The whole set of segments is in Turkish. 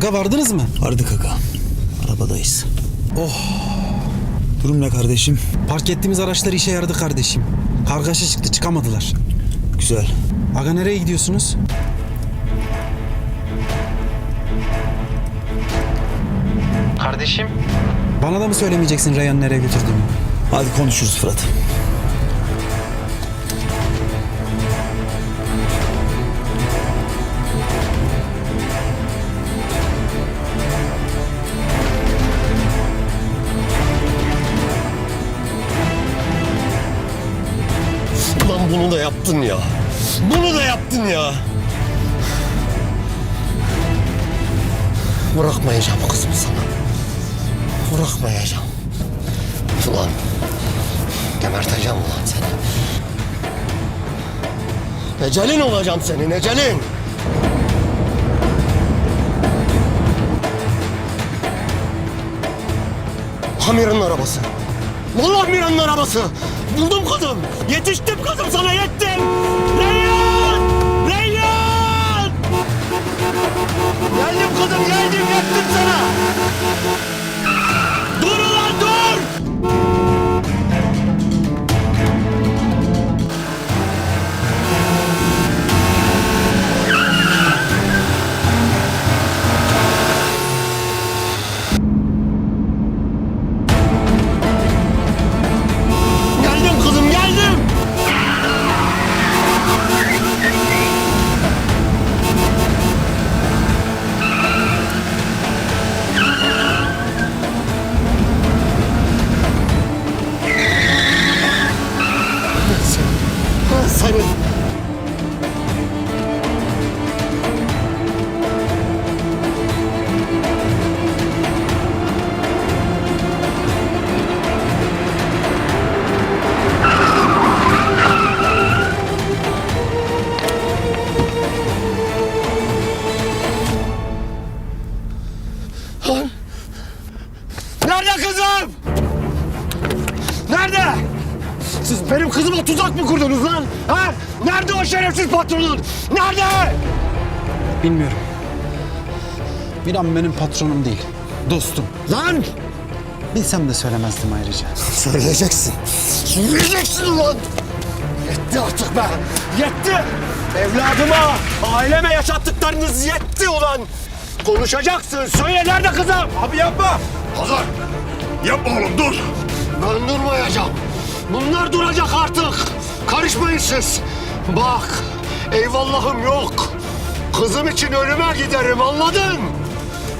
Aga vardınız mı? Vardık aga. Arabadayız. Oh. Durum ne kardeşim? Park ettiğimiz araçlar işe yaradı kardeşim. Kargaşa çıktı çıkamadılar. Güzel. Aga nereye gidiyorsunuz? Kardeşim. Bana da mı söylemeyeceksin Reyhan'ı nereye götürdüğümü? Hadi konuşuruz Fırat. Bunu da yaptın ya. Bunu da yaptın ya. Bırakmayacağım kızımı sana. Bırakmayacağım. Ulan geberteceğim ulan seni. Ecelin olacağım senin, ecelin. Hamir'in arabası. Vallahi Miran'ın arabası. Buldum kızım. Yetiştim kızım sana yettim. Reyyan! Reyyan! Geldim kızım geldim yettim sana. Siz benim kızıma tuzak mı kurdunuz lan? Ha? Nerede o şerefsiz patronun? Nerede? Bilmiyorum. Miran benim patronum değil. Dostum. Lan! Bilsem de söylemezdim ayrıca. Söyleyeceksin. Söyleyeceksin ulan! Yetti artık be! Yetti! Evladıma, aileme yaşattıklarınız yetti ulan! Konuşacaksın. Söyle nerede kızım? Abi yapma. Hazar. Yapma oğlum dur. Ben durmayacağım. Bunlar duracak artık. Karışmayın siz. Bak, eyvallahım yok. Kızım için ölüme giderim anladın?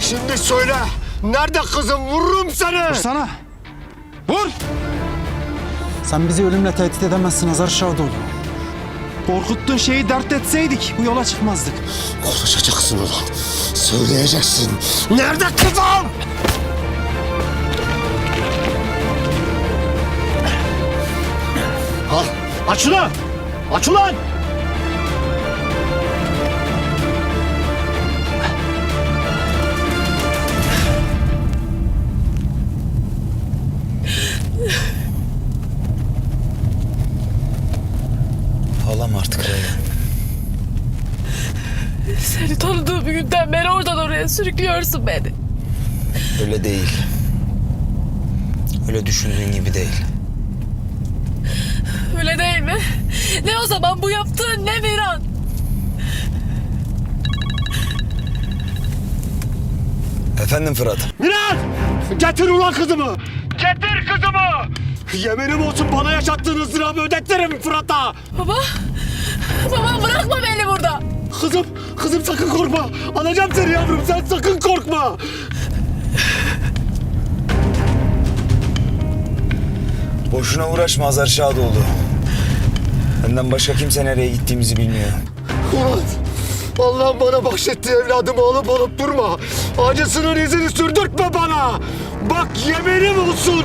Şimdi söyle, nerede kızım vururum seni. Sana. Vur. Sen bizi ölümle tehdit edemezsin Hazar Şadoğlu. Korkuttuğun şeyi dert etseydik bu yola çıkmazdık. Konuşacaksın ulan. Söyleyeceksin. Nerede kızım? Al, aç ulan. Aç ulan. Ağlama artık Reyhan. Seni tanıdığım günden beri oradan oraya sürüklüyorsun beni. Öyle değil. Öyle düşündüğün gibi değil. Öyle değil mi? Ne o zaman bu yaptığın ne Miran? Efendim Fırat. Miran! Getir ulan kızımı. Getir kızımı. Yeminim olsun bana yaşattığın ızdırabı ödettirim Fırat'a. Baba, baba bırakma beni burada. Kızım, kızım sakın korkma. Alacağım seni yavrum sen sakın korkma. Boşuna uğraşma Hazar Şadoğlu. Benden başka kimse nereye gittiğimizi bilmiyor. Ulan Allah'ım bana bahşetti evladımı alıp alıp durma. Acısının izini sürdürtme bana. Bak yeminim olsun.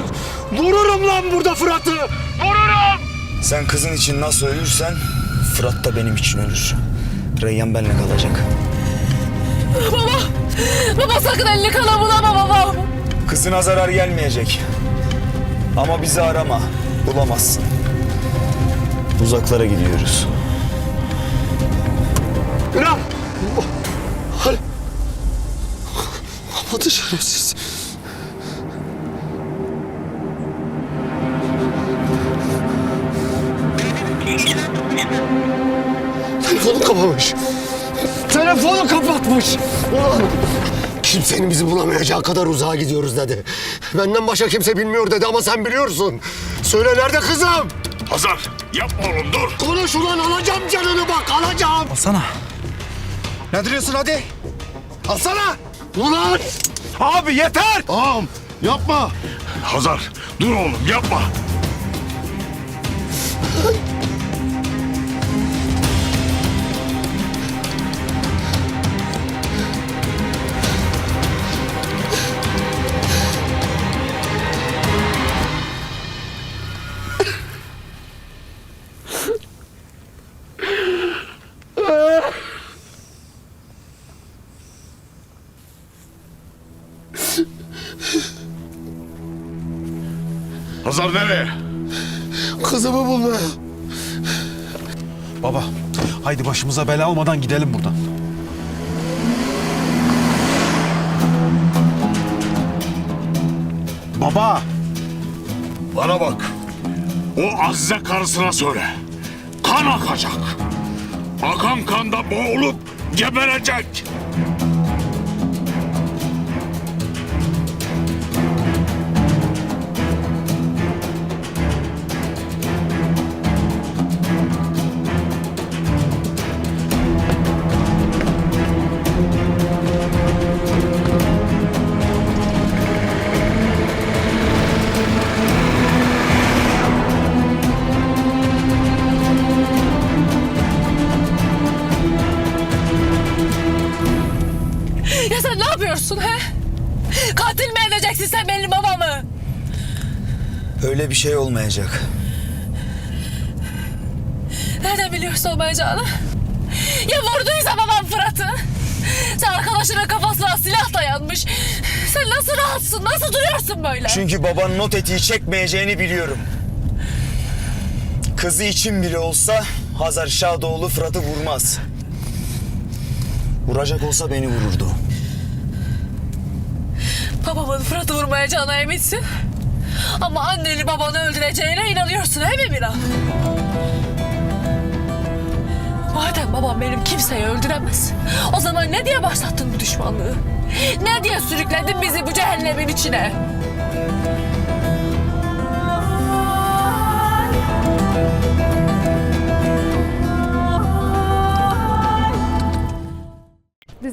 Vururum lan burada Fırat'ı. Vururum. Sen kızın için nasıl ölürsen Fırat da benim için ölür. Reyyan benimle kalacak. Baba, baba sakın elini kana bulama baba. Kızına zarar gelmeyecek. Ama bizi arama. Bulamazsın. Uzaklara gidiyoruz. Ünal. Hadi. Kapadı şerefsiz. Telefonu kapamış. Telefonu kapatmış. Ulan kimsenin bizi bulamayacağı kadar uzağa gidiyoruz dedi. Benden başka kimse bilmiyor dedi ama sen biliyorsun. Söyle nerede kızım? Hazar yapma oğlum dur. Konuş ulan alacağım canını bak alacağım. Alsana. Ne duruyorsun hadi? Alsana. Ulan! Abi yeter. Ağam yapma. Hazar dur oğlum yapma. Hazar nereye? Kızımı bulmaya. Baba haydi başımıza bela olmadan gidelim buradan. Baba. Bana bak. O Azize karısına söyle. Kan akacak. Akan kanda boğulup geberecek. Yapıyorsun he? Katil mi edeceksin sen benim babamı? Öyle bir şey olmayacak. Nereden biliyorsun olmayacağını? Ya vurduysa babam Fırat'ı? Sen arkadaşının kafasına silah dayanmış. Sen nasıl rahatsın? Nasıl duruyorsun böyle? Çünkü baban not etiği çekmeyeceğini biliyorum. Kızı için bile olsa Hazar Şadoğlu Fırat'ı vurmaz. Vuracak olsa beni vururdu. Babamın Fırat'ı vurmayacağına eminsin. Ama anneni babanı öldüreceğine inanıyorsun he mi Miran? Madem babam benim kimseyi öldüremez. O zaman ne diye başlattın bu düşmanlığı? Ne diye sürükledin bizi bu cehennemin içine?